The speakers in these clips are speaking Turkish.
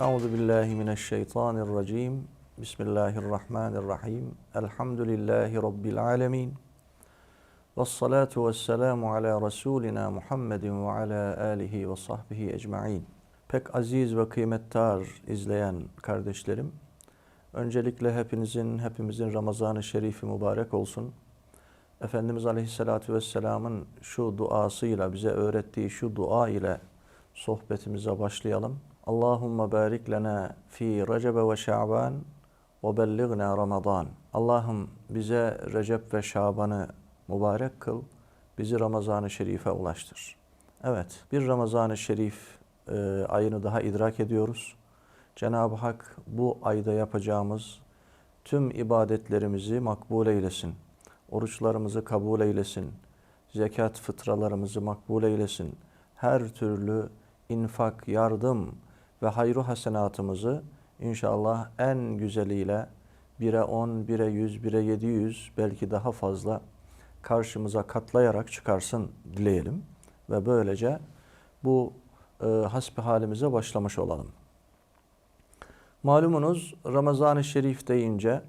Euzu billahi mineşşeytanirracim. Bismillahirrahmanirrahim. Elhamdülillahi rabbil alamin. Ves salatu vesselamu ala rasulina Muhammedin ve ala alihi ve sahbihi ecmaîn. Pek aziz ve kıymettar izleyen kardeşlerim, öncelikle hepinizin, hepimizin Ramazan-ı Şerifi mübarek olsun. Efendimiz Aleyhisselatü Vesselam'ın şu duasıyla, bize öğrettiği şu dua ile sohbetimize başlayalım. Allahümme barik lena fi Recebe ve Şaban ve bellighna Ramazan. Allah'ım bize Recep ve Şaban'ı mübarek kıl, bizi Ramazan-ı Şerif'e ulaştır. Evet, bir Ramazan-ı Şerif e, ayını daha idrak ediyoruz. Cenab-ı Hak bu ayda yapacağımız tüm ibadetlerimizi makbul eylesin. Oruçlarımızı kabul eylesin. Zekat fıtralarımızı makbul eylesin. Her türlü infak, yardım ve hayru hasenatımızı inşallah en güzeliyle 1'e 10, 1'e 100, 1'e 700 belki daha fazla karşımıza katlayarak çıkarsın dileyelim. Ve böylece bu e, hasbi halimize başlamış olalım. Malumunuz Ramazan-ı Şerif deyince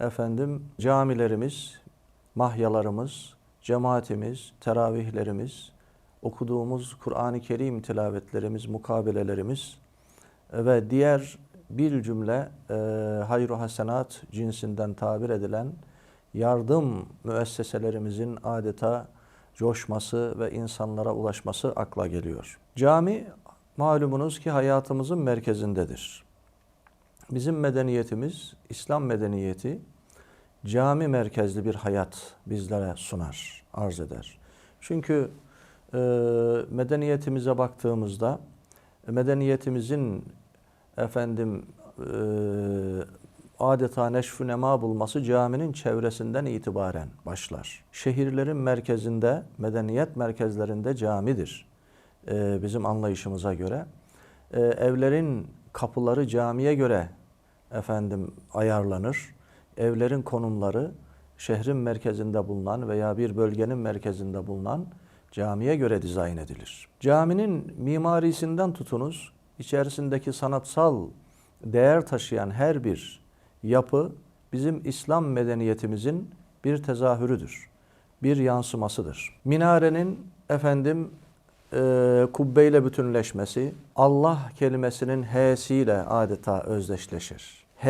efendim camilerimiz, mahyalarımız, cemaatimiz, teravihlerimiz, okuduğumuz Kur'an-ı Kerim tilavetlerimiz, mukabelelerimiz ve diğer bir cümle e, hayru hasenat cinsinden tabir edilen yardım müesseselerimizin adeta coşması ve insanlara ulaşması akla geliyor. Cami malumunuz ki hayatımızın merkezindedir. Bizim medeniyetimiz, İslam medeniyeti cami merkezli bir hayat bizlere sunar, arz eder. Çünkü e, medeniyetimize baktığımızda medeniyetimizin efendim e, adeta neşfü nema bulması caminin çevresinden itibaren başlar. Şehirlerin merkezinde, medeniyet merkezlerinde camidir e, bizim anlayışımıza göre. E, evlerin kapıları camiye göre efendim ayarlanır. Evlerin konumları şehrin merkezinde bulunan veya bir bölgenin merkezinde bulunan camiye göre dizayn edilir. Caminin mimarisinden tutunuz, içerisindeki sanatsal değer taşıyan her bir yapı bizim İslam medeniyetimizin bir tezahürüdür. Bir yansımasıdır. Minarenin efendim e, kubbeyle bütünleşmesi Allah kelimesinin H'siyle adeta özdeşleşir. H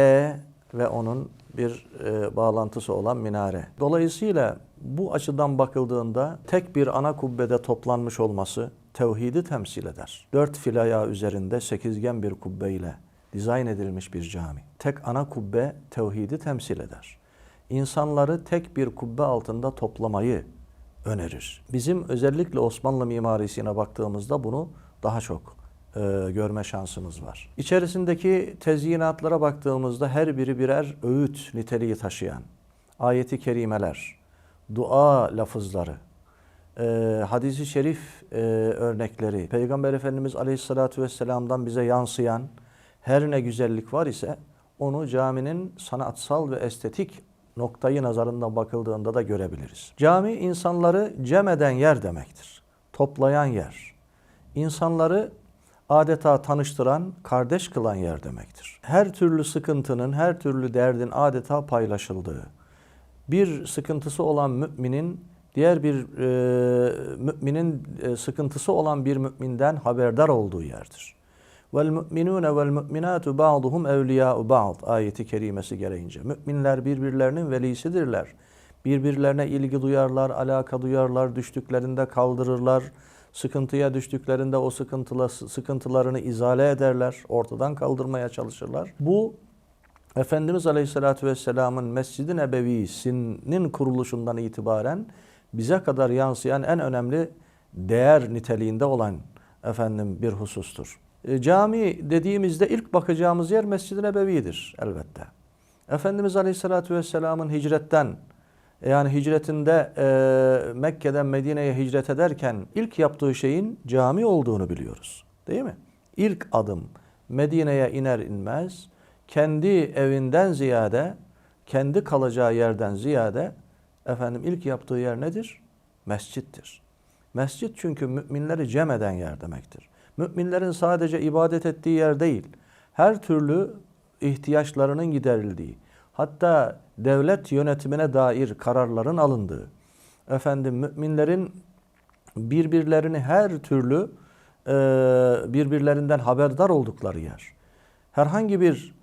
ve onun bir e, bağlantısı olan minare. Dolayısıyla bu açıdan bakıldığında tek bir ana kubbede toplanmış olması tevhidi temsil eder. Dört fil ayağı üzerinde sekizgen bir kubbe ile dizayn edilmiş bir cami. Tek ana kubbe tevhidi temsil eder. İnsanları tek bir kubbe altında toplamayı önerir. Bizim özellikle Osmanlı mimarisine baktığımızda bunu daha çok e, görme şansımız var. İçerisindeki tezyinatlara baktığımızda her biri birer öğüt niteliği taşıyan ayeti kerimeler, dua lafızları, e, hadisi şerif e, örnekleri, Peygamber Efendimiz Aleyhisselatü Vesselam'dan bize yansıyan her ne güzellik var ise onu caminin sanatsal ve estetik noktayı nazarından bakıldığında da görebiliriz. Cami insanları cem eden yer demektir. Toplayan yer. İnsanları adeta tanıştıran, kardeş kılan yer demektir. Her türlü sıkıntının, her türlü derdin adeta paylaşıldığı, bir sıkıntısı olan müminin diğer bir e, müminin e, sıkıntısı olan bir müminden haberdar olduğu yerdir. Vel mu'minune vel mu'minatu ba'duhum evliya'u ba'd ayeti kerimesi gereğince. Müminler birbirlerinin velisidirler. Birbirlerine ilgi duyarlar, alaka duyarlar, düştüklerinde kaldırırlar. Sıkıntıya düştüklerinde o sıkıntılarını izale ederler, ortadan kaldırmaya çalışırlar. Bu Efendimiz Aleyhisselatü Vesselam'ın Mescid-i Nebevi'sinin kuruluşundan itibaren bize kadar yansıyan en önemli değer niteliğinde olan efendim bir husustur. E, cami dediğimizde ilk bakacağımız yer Mescid-i Nebevi'dir elbette. Efendimiz Aleyhisselatü Vesselam'ın hicretten yani hicretinde e, Mekke'den Medine'ye hicret ederken ilk yaptığı şeyin cami olduğunu biliyoruz. Değil mi? İlk adım Medine'ye iner inmez kendi evinden ziyade kendi kalacağı yerden ziyade efendim ilk yaptığı yer nedir? Mescittir. Mescit çünkü müminleri cem eden yer demektir. Müminlerin sadece ibadet ettiği yer değil. her türlü ihtiyaçlarının giderildiği, hatta devlet yönetimine dair kararların alındığı, efendim müminlerin birbirlerini her türlü e, birbirlerinden haberdar oldukları yer. Herhangi bir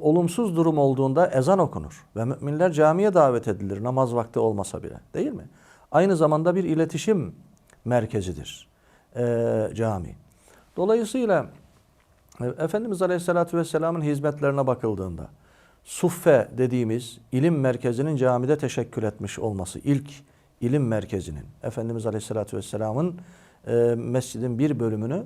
olumsuz durum olduğunda ezan okunur ve müminler camiye davet edilir namaz vakti olmasa bile değil mi? Aynı zamanda bir iletişim merkezidir e, cami. Dolayısıyla e, Efendimiz Aleyhisselatü Vesselam'ın hizmetlerine bakıldığında suffe dediğimiz ilim merkezinin camide teşekkül etmiş olması ilk ilim merkezinin Efendimiz Aleyhisselatü Vesselam'ın e, mescidin bir bölümünü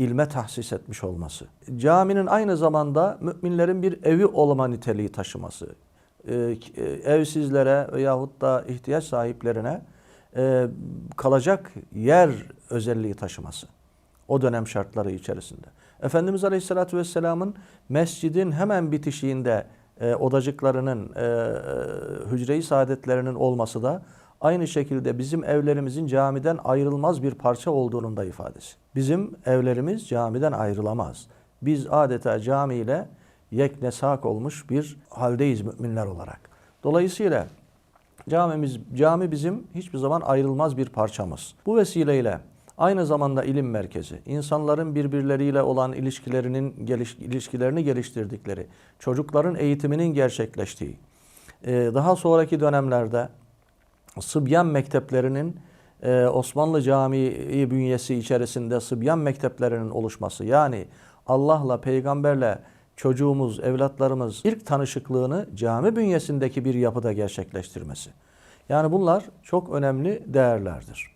ilme tahsis etmiş olması. Caminin aynı zamanda müminlerin bir evi olma niteliği taşıması. E, e, evsizlere veyahut da ihtiyaç sahiplerine e, kalacak yer özelliği taşıması. O dönem şartları içerisinde. Efendimiz Aleyhisselatü Vesselam'ın mescidin hemen bitişiğinde e, odacıklarının, e, e, hücre-i saadetlerinin olması da aynı şekilde bizim evlerimizin camiden ayrılmaz bir parça olduğunun da ifadesi. Bizim evlerimiz camiden ayrılamaz. Biz adeta camiyle yeknesak olmuş bir haldeyiz müminler olarak. Dolayısıyla camimiz, cami bizim hiçbir zaman ayrılmaz bir parçamız. Bu vesileyle aynı zamanda ilim merkezi, insanların birbirleriyle olan ilişkilerinin geliş, ilişkilerini geliştirdikleri, çocukların eğitiminin gerçekleştiği, daha sonraki dönemlerde Sıbyan mekteplerinin e, Osmanlı Camii bünyesi içerisinde Sıbyan mekteplerinin oluşması yani Allah'la, peygamberle çocuğumuz, evlatlarımız ilk tanışıklığını cami bünyesindeki bir yapıda gerçekleştirmesi. Yani bunlar çok önemli değerlerdir.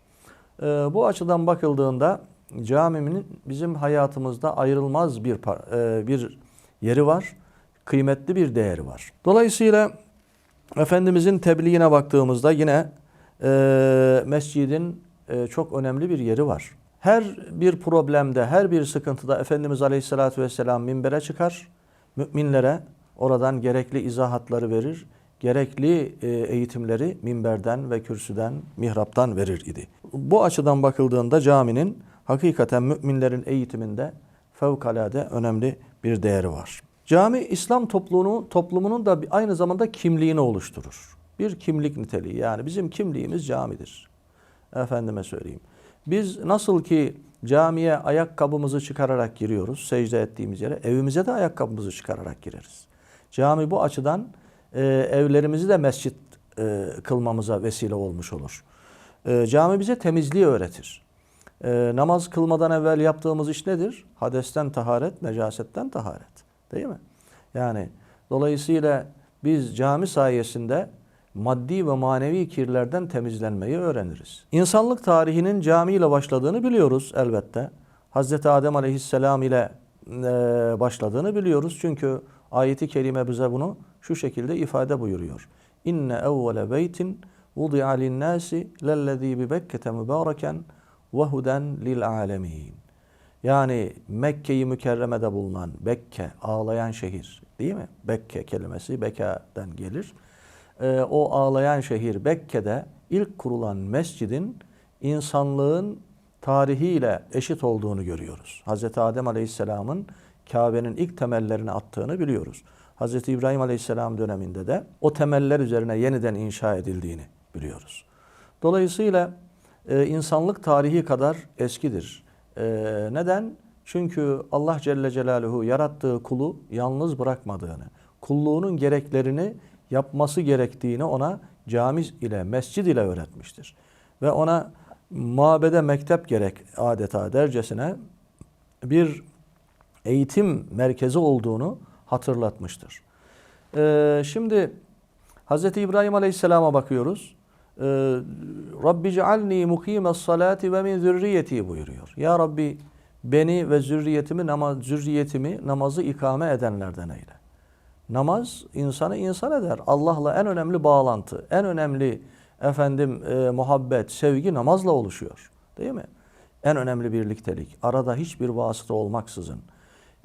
E, bu açıdan bakıldığında caminin bizim hayatımızda ayrılmaz bir e, bir yeri var, kıymetli bir değeri var. Dolayısıyla Efendimizin tebliğine baktığımızda yine e, mescidin e, çok önemli bir yeri var. Her bir problemde, her bir sıkıntıda Efendimiz Aleyhisselatü Vesselam minbere çıkar. Müminlere oradan gerekli izahatları verir. Gerekli e, eğitimleri minberden ve kürsüden, mihraptan verir idi. Bu açıdan bakıldığında caminin hakikaten müminlerin eğitiminde fevkalade önemli bir değeri var. Cami İslam topluluğunu, toplumunun da aynı zamanda kimliğini oluşturur. Bir kimlik niteliği yani bizim kimliğimiz camidir. Efendime söyleyeyim. Biz nasıl ki camiye ayakkabımızı çıkararak giriyoruz secde ettiğimiz yere evimize de ayakkabımızı çıkararak gireriz. Cami bu açıdan e, evlerimizi de mescit e, kılmamıza vesile olmuş olur. E, cami bize temizliği öğretir. E, namaz kılmadan evvel yaptığımız iş nedir? Hadesten taharet, necasetten taharet. Değil mi? Yani dolayısıyla biz cami sayesinde maddi ve manevi kirlerden temizlenmeyi öğreniriz. İnsanlık tarihinin cami ile başladığını biliyoruz elbette. Hazreti Adem Aleyhisselam ile e, başladığını biliyoruz. Çünkü ayeti kerime bize bunu şu şekilde ifade buyuruyor. İnne evvele beytin vudi'a linnâsi lellezî bi Bekke'te mübâreken ve huden lil alemin. Yani Mekke'yi mükerremede bulunan Bekke, ağlayan şehir değil mi? Bekke kelimesi Beka'dan gelir. Ee, o ağlayan şehir Bekke'de ilk kurulan mescidin insanlığın tarihiyle eşit olduğunu görüyoruz. Hz. Adem Aleyhisselam'ın Kabe'nin ilk temellerini attığını biliyoruz. Hz. İbrahim Aleyhisselam döneminde de o temeller üzerine yeniden inşa edildiğini biliyoruz. Dolayısıyla e, insanlık tarihi kadar eskidir. Ee, neden? Çünkü Allah Celle Celaluhu yarattığı kulu yalnız bırakmadığını, kulluğunun gereklerini yapması gerektiğini ona cami ile, mescid ile öğretmiştir. Ve ona mabede mektep gerek adeta dercesine bir eğitim merkezi olduğunu hatırlatmıştır. Ee, şimdi Hz. İbrahim Aleyhisselam'a bakıyoruz. Ee, Rabbi cealni mukime salati ve min zürriyeti buyuruyor. Ya Rabbi beni ve zürriyetimi namaz zürriyetimi namazı ikame edenlerden eyle. Namaz insanı insan eder. Allah'la en önemli bağlantı, en önemli efendim e, muhabbet, sevgi namazla oluşuyor. Değil mi? En önemli birliktelik. Arada hiçbir vasıta olmaksızın,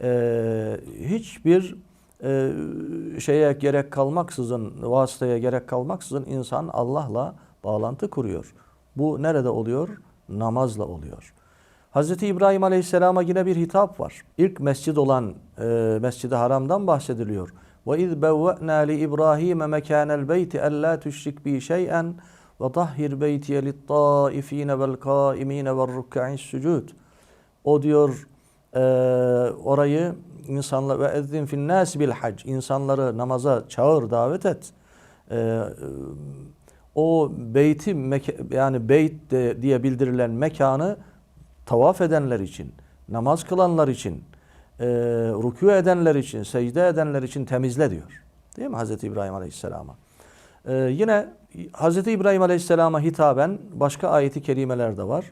e, hiçbir e, şeye gerek kalmaksızın, vasıtaya gerek kalmaksızın insan Allah'la bağlantı kuruyor. Bu nerede oluyor? Namazla oluyor. Hz. İbrahim Aleyhisselam'a yine bir hitap var. İlk mescid olan e, Mescid-i Haram'dan bahsediliyor. Mekanel beyti ella tüşrik bi şey'en ve tahhir beytiye lit-taifine vel kaimine vel ruk'a'is sucud. O diyor e, orayı insanlar ve ezzin fin nas bil hac insanları namaza çağır davet et. E, o beyti yani beyt de- diye bildirilen mekanı tavaf edenler için, namaz kılanlar için, e, rükû edenler için, secde edenler için temizle diyor. Değil mi Hz. İbrahim Aleyhisselam'a? E, yine Hz. İbrahim Aleyhisselam'a hitaben başka ayeti kerimeler de var.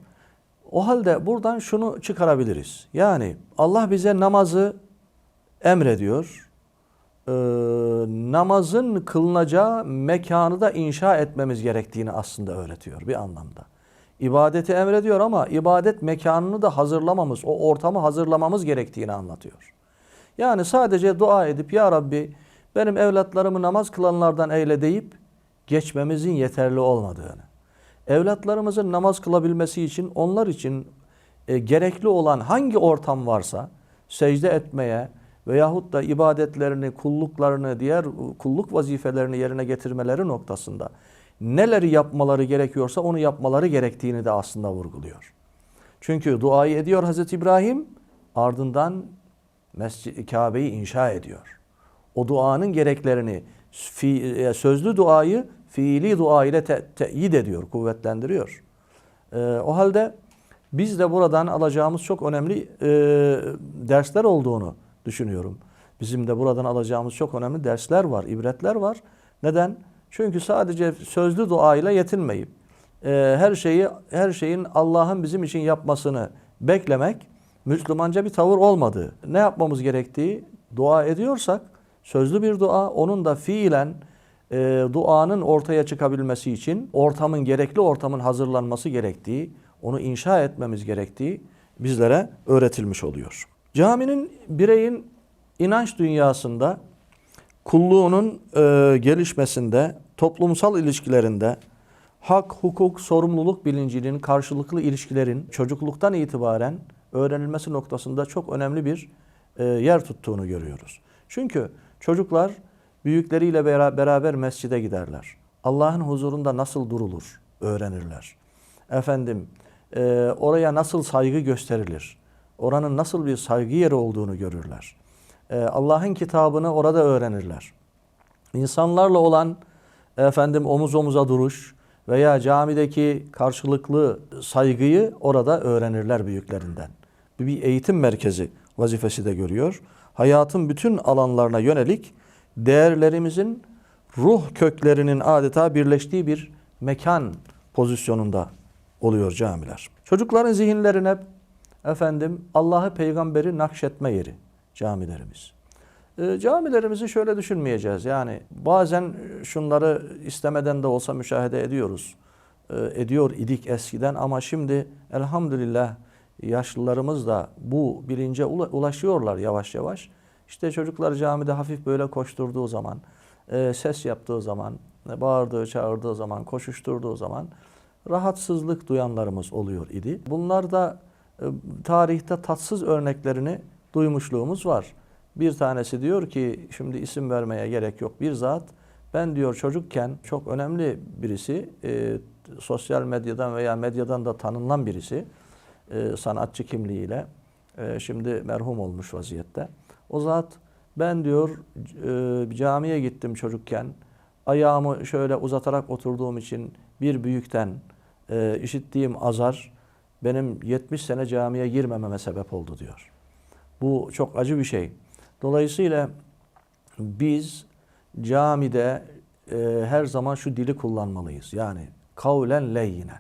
O halde buradan şunu çıkarabiliriz. Yani Allah bize namazı emrediyor. Ee, namazın kılınacağı mekanı da inşa etmemiz gerektiğini aslında öğretiyor bir anlamda. İbadeti emrediyor ama ibadet mekanını da hazırlamamız, o ortamı hazırlamamız gerektiğini anlatıyor. Yani sadece dua edip ya Rabbi benim evlatlarımı namaz kılanlardan eyle deyip geçmemizin yeterli olmadığını, evlatlarımızın namaz kılabilmesi için onlar için e, gerekli olan hangi ortam varsa secde etmeye veyahut da ibadetlerini, kulluklarını, diğer kulluk vazifelerini yerine getirmeleri noktasında neleri yapmaları gerekiyorsa onu yapmaları gerektiğini de aslında vurguluyor. Çünkü duayı ediyor Hazreti İbrahim ardından Kabe'yi inşa ediyor. O duanın gereklerini e, sözlü duayı fiili dua ile te- teyit ediyor, kuvvetlendiriyor. Ee, o halde biz de buradan alacağımız çok önemli e, dersler olduğunu düşünüyorum. Bizim de buradan alacağımız çok önemli dersler var, ibretler var. Neden? Çünkü sadece sözlü dua ile yetinmeyip e, her şeyi her şeyin Allah'ın bizim için yapmasını beklemek Müslümanca bir tavır olmadığı. Ne yapmamız gerektiği dua ediyorsak sözlü bir dua onun da fiilen e, duanın ortaya çıkabilmesi için ortamın gerekli ortamın hazırlanması gerektiği, onu inşa etmemiz gerektiği bizlere öğretilmiş oluyor. Caminin bireyin inanç dünyasında kulluğunun e, gelişmesinde, toplumsal ilişkilerinde hak, hukuk, sorumluluk bilincinin, karşılıklı ilişkilerin çocukluktan itibaren öğrenilmesi noktasında çok önemli bir e, yer tuttuğunu görüyoruz. Çünkü çocuklar büyükleriyle bera- beraber mescide giderler. Allah'ın huzurunda nasıl durulur öğrenirler. Efendim e, oraya nasıl saygı gösterilir? Oranın nasıl bir saygı yeri olduğunu görürler. E, Allah'ın kitabını orada öğrenirler. İnsanlarla olan efendim omuz omuza duruş veya camideki karşılıklı saygıyı orada öğrenirler büyüklerinden. Bir eğitim merkezi vazifesi de görüyor. Hayatın bütün alanlarına yönelik değerlerimizin ruh köklerinin adeta birleştiği bir mekan pozisyonunda oluyor camiler. Çocukların zihinlerine efendim Allah'ı peygamberi nakşetme yeri camilerimiz. E, camilerimizi şöyle düşünmeyeceğiz. Yani bazen şunları istemeden de olsa müşahede ediyoruz. E, ediyor idik eskiden ama şimdi elhamdülillah yaşlılarımız da bu bilince ula- ulaşıyorlar yavaş yavaş. İşte çocuklar camide hafif böyle koşturduğu zaman, e, ses yaptığı zaman, e, bağırdığı, çağırdığı zaman, koşuşturduğu zaman rahatsızlık duyanlarımız oluyor idi. Bunlar da e, tarihte tatsız örneklerini duymuşluğumuz var. Bir tanesi diyor ki şimdi isim vermeye gerek yok bir zat ben diyor çocukken çok önemli birisi e, sosyal medyadan veya medyadan da tanınan birisi e, sanatçı kimliğiyle e, şimdi merhum olmuş vaziyette. O zat ben diyor e, camiye gittim çocukken ayağımı şöyle uzatarak oturduğum için bir büyükten e, işittiğim azar benim 70 sene camiye girmememe sebep oldu diyor. Bu çok acı bir şey. Dolayısıyla biz camide e, her zaman şu dili kullanmalıyız. Yani kavlen leyyinen.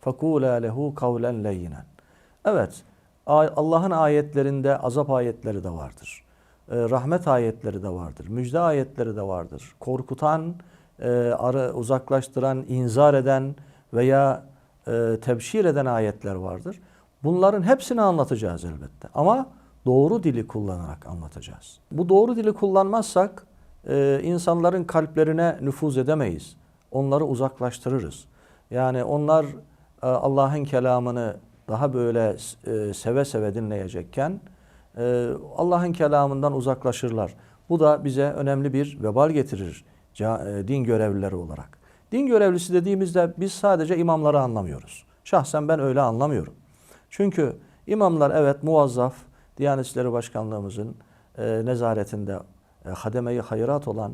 Fakula lehu kavlen leyyinen. Evet, Allah'ın ayetlerinde azap ayetleri de vardır. E, rahmet ayetleri de vardır. Müjde ayetleri de vardır. Korkutan, e, uzaklaştıran, inzar eden veya e, tebşir eden ayetler vardır. Bunların hepsini anlatacağız elbette. Ama doğru dili kullanarak anlatacağız. Bu doğru dili kullanmazsak e, insanların kalplerine nüfuz edemeyiz. Onları uzaklaştırırız. Yani onlar Allah'ın kelamını daha böyle e, seve seve dinleyecekken e, Allah'ın kelamından uzaklaşırlar. Bu da bize önemli bir vebal getirir e, din görevlileri olarak. Din görevlisi dediğimizde biz sadece imamları anlamıyoruz. Şahsen ben öyle anlamıyorum. Çünkü imamlar evet muvazzaf, Diyanet İşleri Başkanlığımızın e, nezaretinde e, hademeyi hayrat olan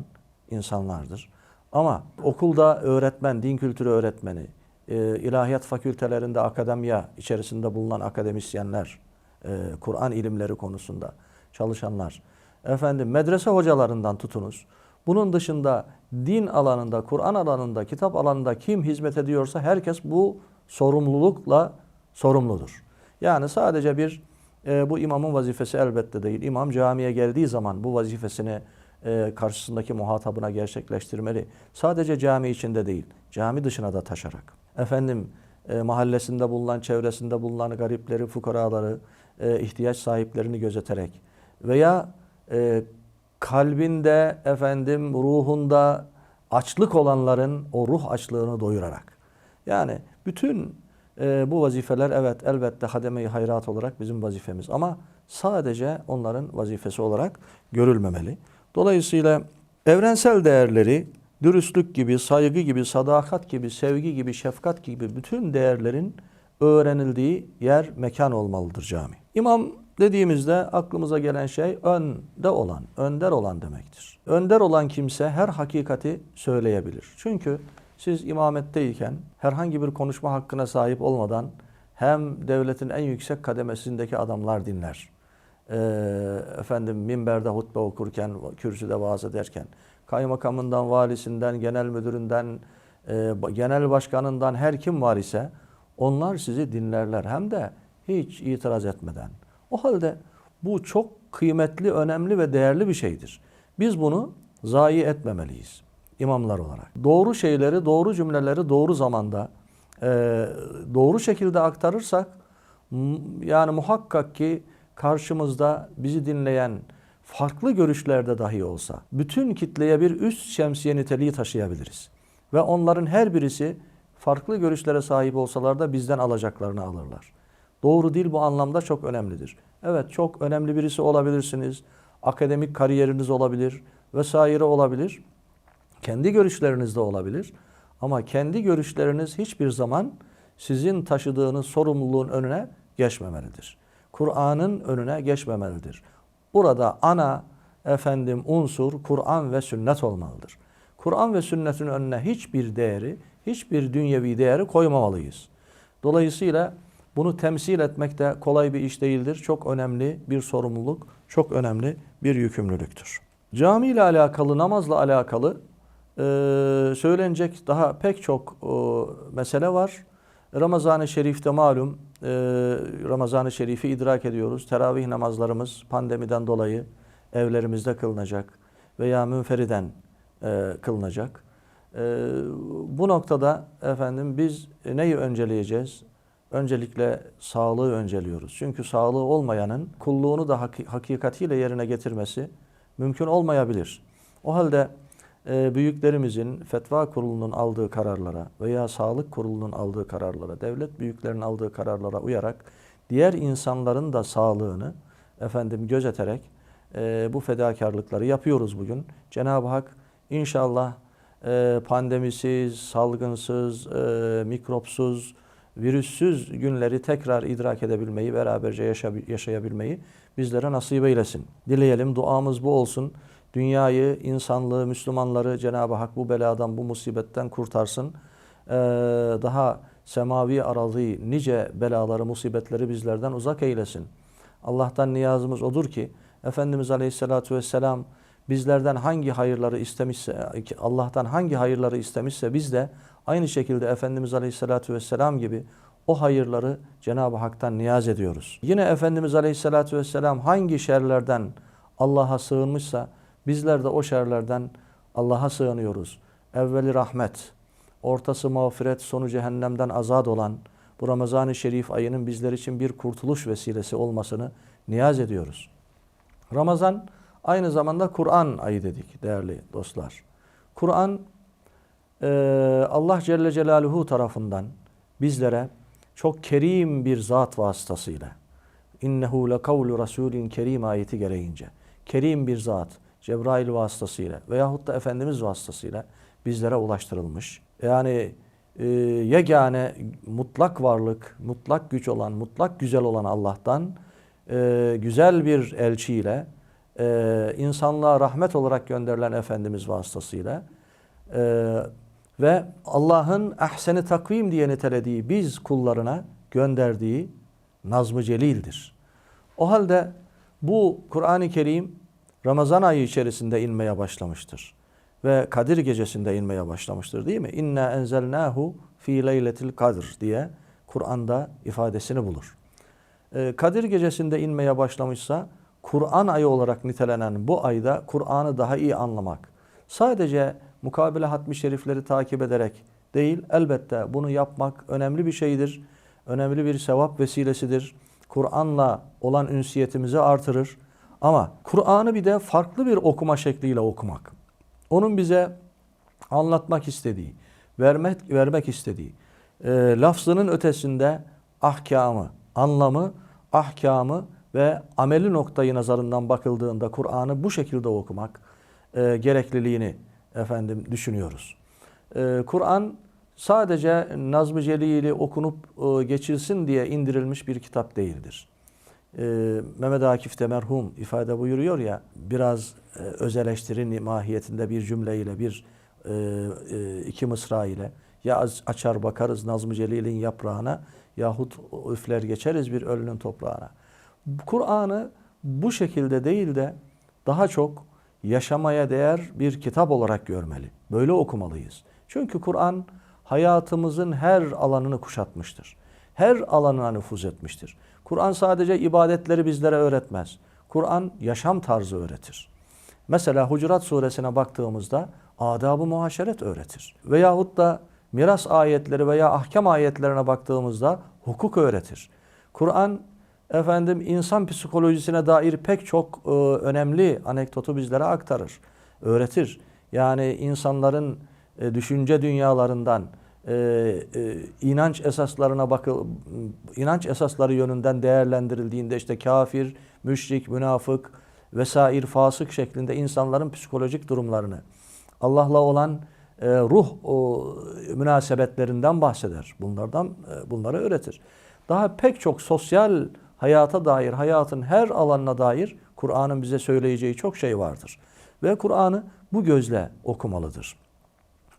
insanlardır. Ama okulda öğretmen, din kültürü öğretmeni, e, ilahiyat fakültelerinde akademiya içerisinde bulunan akademisyenler, e, Kur'an ilimleri konusunda çalışanlar, efendim medrese hocalarından tutunuz. Bunun dışında din alanında, Kur'an alanında, kitap alanında kim hizmet ediyorsa herkes bu sorumlulukla sorumludur. Yani sadece bir e, bu imamın vazifesi elbette değil. İmam camiye geldiği zaman bu vazifesini e, karşısındaki muhatabına gerçekleştirmeli. Sadece cami içinde değil, cami dışına da taşarak. Efendim e, mahallesinde bulunan, çevresinde bulunan garipleri, fukaraları, e, ihtiyaç sahiplerini gözeterek veya e, kalbinde, efendim ruhunda açlık olanların o ruh açlığını doyurarak. Yani bütün e, bu vazifeler evet elbette hademe-i hayrat olarak bizim vazifemiz ama sadece onların vazifesi olarak görülmemeli. Dolayısıyla evrensel değerleri dürüstlük gibi, saygı gibi, sadakat gibi, sevgi gibi, şefkat gibi bütün değerlerin öğrenildiği yer, mekan olmalıdır cami. İmam dediğimizde aklımıza gelen şey önde olan, önder olan demektir. Önder olan kimse her hakikati söyleyebilir. Çünkü siz imametteyken herhangi bir konuşma hakkına sahip olmadan hem devletin en yüksek kademesindeki adamlar dinler. Ee, efendim minberde hutbe okurken, kürsüde vaaz ederken, kaymakamından, valisinden, genel müdüründen, e, genel başkanından her kim var ise onlar sizi dinlerler. Hem de hiç itiraz etmeden. O halde bu çok kıymetli, önemli ve değerli bir şeydir. Biz bunu zayi etmemeliyiz imamlar olarak. Doğru şeyleri, doğru cümleleri doğru zamanda e, doğru şekilde aktarırsak yani muhakkak ki karşımızda bizi dinleyen farklı görüşlerde dahi olsa bütün kitleye bir üst şemsiye niteliği taşıyabiliriz. Ve onların her birisi farklı görüşlere sahip olsalar da bizden alacaklarını alırlar. Doğru dil bu anlamda çok önemlidir. Evet çok önemli birisi olabilirsiniz. Akademik kariyeriniz olabilir vesaire olabilir. Kendi görüşleriniz de olabilir. Ama kendi görüşleriniz hiçbir zaman sizin taşıdığınız sorumluluğun önüne geçmemelidir. Kur'an'ın önüne geçmemelidir. Burada ana efendim unsur Kur'an ve sünnet olmalıdır. Kur'an ve sünnetin önüne hiçbir değeri, hiçbir dünyevi değeri koymamalıyız. Dolayısıyla bunu temsil etmek de kolay bir iş değildir. Çok önemli bir sorumluluk, çok önemli bir yükümlülüktür. Cami ile alakalı, namazla alakalı e, söylenecek daha pek çok e, mesele var. Ramazan-ı Şerif'te malum Ramazan-ı Şerif'i idrak ediyoruz. Teravih namazlarımız pandemiden dolayı evlerimizde kılınacak veya münferiden e, kılınacak. E, bu noktada efendim biz neyi önceleyeceğiz? Öncelikle sağlığı önceliyoruz. Çünkü sağlığı olmayanın kulluğunu da haki- hakikatiyle yerine getirmesi mümkün olmayabilir. O halde büyüklerimizin fetva kurulunun aldığı kararlara veya sağlık kurulunun aldığı kararlara, devlet büyüklerinin aldığı kararlara uyarak diğer insanların da sağlığını efendim gözeterek e, bu fedakarlıkları yapıyoruz bugün. Cenab-ı Hak inşallah e, pandemisiz, salgınsız, e, mikropsuz, virüssüz günleri tekrar idrak edebilmeyi, beraberce yaşa- yaşayabilmeyi bizlere nasip eylesin. Dileyelim duamız bu olsun. Dünyayı, insanlığı, Müslümanları Cenab-ı Hak bu beladan, bu musibetten kurtarsın. Ee, daha semavi arazi nice belaları, musibetleri bizlerden uzak eylesin. Allah'tan niyazımız odur ki Efendimiz Aleyhisselatü Vesselam bizlerden hangi hayırları istemişse, Allah'tan hangi hayırları istemişse biz de aynı şekilde Efendimiz Aleyhisselatü Vesselam gibi o hayırları Cenab-ı Hak'tan niyaz ediyoruz. Yine Efendimiz Aleyhisselatü Vesselam hangi şerlerden Allah'a sığınmışsa bizler de o şerlerden Allah'a sığınıyoruz. Evveli rahmet, ortası mağfiret, sonu cehennemden azad olan bu Ramazan-ı Şerif ayının bizler için bir kurtuluş vesilesi olmasını niyaz ediyoruz. Ramazan aynı zamanda Kur'an ayı dedik değerli dostlar. Kur'an Allah Celle Celaluhu tarafından bizlere çok kerim bir zat vasıtasıyla innehu le kavlu rasulin kerim ayeti gereğince kerim bir zat Cebrail vasıtasıyla veyahut da Efendimiz vasıtasıyla bizlere ulaştırılmış. Yani e, yegane mutlak varlık, mutlak güç olan, mutlak güzel olan Allah'tan e, güzel bir elçiyle e, insanlığa rahmet olarak gönderilen Efendimiz vasıtasıyla e, ve Allah'ın ahseni takvim diye nitelediği biz kullarına gönderdiği nazm-ı celildir. O halde bu Kur'an-ı Kerim Ramazan ayı içerisinde inmeye başlamıştır. Ve Kadir gecesinde inmeye başlamıştır değil mi? İnna enzelnahu fi leyletil kadr diye Kur'an'da ifadesini bulur. Ee, Kadir gecesinde inmeye başlamışsa Kur'an ayı olarak nitelenen bu ayda Kur'an'ı daha iyi anlamak. Sadece mukabele hatmi şerifleri takip ederek değil elbette bunu yapmak önemli bir şeydir. Önemli bir sevap vesilesidir. Kur'an'la olan ünsiyetimizi artırır. Ama Kur'an'ı bir de farklı bir okuma şekliyle okumak. Onun bize anlatmak istediği, vermek vermek istediği e, lafzının ötesinde ahkamı, anlamı, ahkamı ve ameli noktayı nazarından bakıldığında Kur'an'ı bu şekilde okumak e, gerekliliğini efendim düşünüyoruz. E, Kur'an sadece Nazm-ı Celil'i okunup e, geçilsin diye indirilmiş bir kitap değildir. E, Mehmet Akif de merhum ifade buyuruyor ya biraz e, öz eleştiri mahiyetinde bir cümleyle bir e, e, iki mısra ile ya açar bakarız Nazm-ı Celil'in yaprağına yahut üfler geçeriz bir ölünün toprağına. Kur'an'ı bu şekilde değil de daha çok yaşamaya değer bir kitap olarak görmeli. Böyle okumalıyız. Çünkü Kur'an hayatımızın her alanını kuşatmıştır. Her alanına nüfuz etmiştir. Kur'an sadece ibadetleri bizlere öğretmez. Kur'an yaşam tarzı öğretir. Mesela Hucurat suresine baktığımızda adab-ı muhaşeret öğretir. Veyahut da miras ayetleri veya ahkam ayetlerine baktığımızda hukuk öğretir. Kur'an efendim insan psikolojisine dair pek çok e, önemli anekdotu bizlere aktarır, öğretir. Yani insanların e, düşünce dünyalarından, e, e, inanç esaslarına bakıl inanç esasları yönünden değerlendirildiğinde işte kafir, müşrik, münafık vesair fasık şeklinde insanların psikolojik durumlarını Allah'la olan e, ruh o, münasebetlerinden bahseder. Bunlardan e, bunları öğretir. Daha pek çok sosyal hayata dair, hayatın her alanına dair Kur'an'ın bize söyleyeceği çok şey vardır. Ve Kur'an'ı bu gözle okumalıdır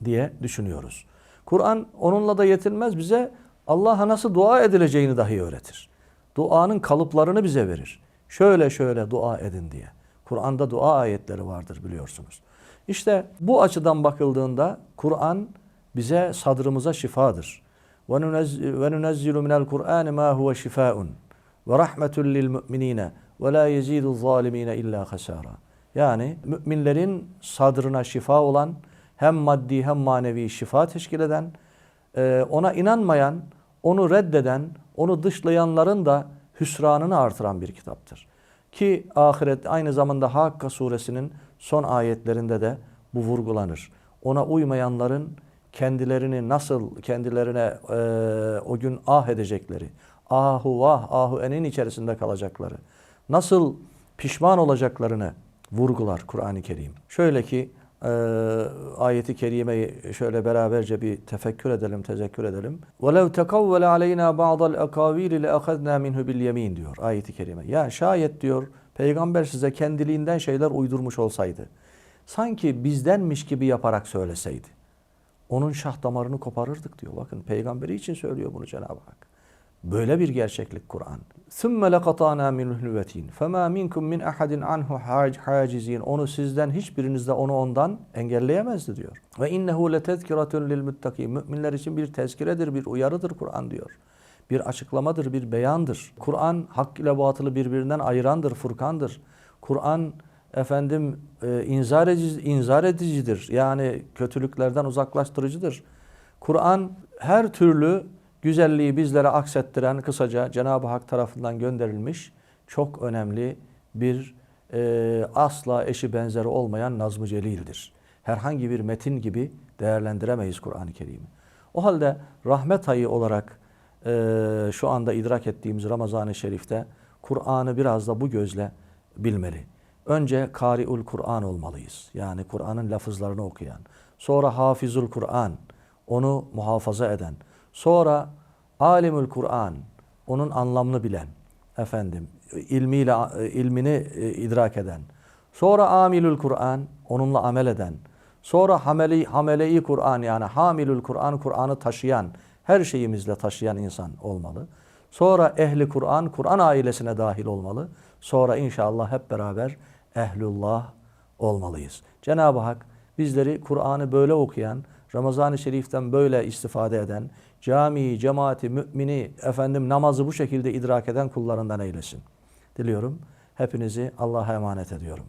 diye düşünüyoruz. Kur'an onunla da yetinmez bize Allah'a nasıl dua edileceğini dahi öğretir. Duanın kalıplarını bize verir. Şöyle şöyle dua edin diye. Kur'an'da dua ayetleri vardır biliyorsunuz. İşte bu açıdan bakıldığında Kur'an bize sadrımıza şifadır. Ma huve şifaun ve rahmetun lil mu'minine ve la yezidu zalimine illa hasara. Yani müminlerin sadrına şifa olan hem maddi hem manevi şifa teşkil eden, e, ona inanmayan, onu reddeden, onu dışlayanların da hüsranını artıran bir kitaptır. Ki ahiret aynı zamanda Hakka suresinin son ayetlerinde de bu vurgulanır. Ona uymayanların kendilerini nasıl kendilerine e, o gün ah edecekleri, ahu vah ahu enin içerisinde kalacakları, nasıl pişman olacaklarını vurgular Kur'an-ı Kerim. Şöyle ki e, ayeti kerimeyi şöyle beraberce bir tefekkür edelim, tezekkür edelim. وَلَوْ تَقَوَّلَ عَلَيْنَا بَعْضَ الْاَقَاوِيلِ لَاَخَذْنَا مِنْهُ بِالْيَم۪ينَ diyor ayeti kerime. Ya şayet diyor peygamber size kendiliğinden şeyler uydurmuş olsaydı. Sanki bizdenmiş gibi yaparak söyleseydi. Onun şah damarını koparırdık diyor. Bakın peygamberi için söylüyor bunu Cenab-ı Hak. Böyle bir gerçeklik Kur'an. ثُمَّ لَقَطَانَا مِنْ الْهُلْوَتِينَ فَمَا مِنْكُمْ مِنْ اَحَدٍ عَنْهُ حَاجِزِينَ Onu sizden hiçbiriniz de onu ondan engelleyemezdi diyor. Ve innehu letezkiratun lil muttakin. Müminler için bir tezkiredir, bir uyarıdır Kur'an diyor. Bir açıklamadır, bir beyandır. Kur'an hak ile batılı birbirinden ayırandır, furkandır. Kur'an efendim e, inzar, edici, inzar edicidir. Yani kötülüklerden uzaklaştırıcıdır. Kur'an her türlü güzelliği bizlere aksettiren kısaca Cenab-ı Hak tarafından gönderilmiş çok önemli bir e, asla eşi benzeri olmayan Nazm-ı Celil'dir. Herhangi bir metin gibi değerlendiremeyiz Kur'an-ı Kerim'i. O halde rahmet ayı olarak e, şu anda idrak ettiğimiz Ramazan-ı Şerif'te Kur'an'ı biraz da bu gözle bilmeli. Önce Kari'ul Kur'an olmalıyız. Yani Kur'an'ın lafızlarını okuyan. Sonra Hafizul Kur'an, onu muhafaza eden. Sonra Alimül Kur'an, onun anlamını bilen. Efendim, ilmiyle ilmini e, idrak eden. Sonra Amilül Kur'an, onunla amel eden. Sonra hameli, hamele-i Kur'an yani hamilül Kur'an, Kur'an'ı taşıyan, her şeyimizle taşıyan insan olmalı. Sonra ehli Kur'an, Kur'an ailesine dahil olmalı. Sonra inşallah hep beraber ehlullah olmalıyız. Cenab-ı Hak bizleri Kur'an'ı böyle okuyan, Ramazan-ı Şerif'ten böyle istifade eden, camiyi, cemaati, mümini, efendim namazı bu şekilde idrak eden kullarından eylesin. Diliyorum. Hepinizi Allah'a emanet ediyorum.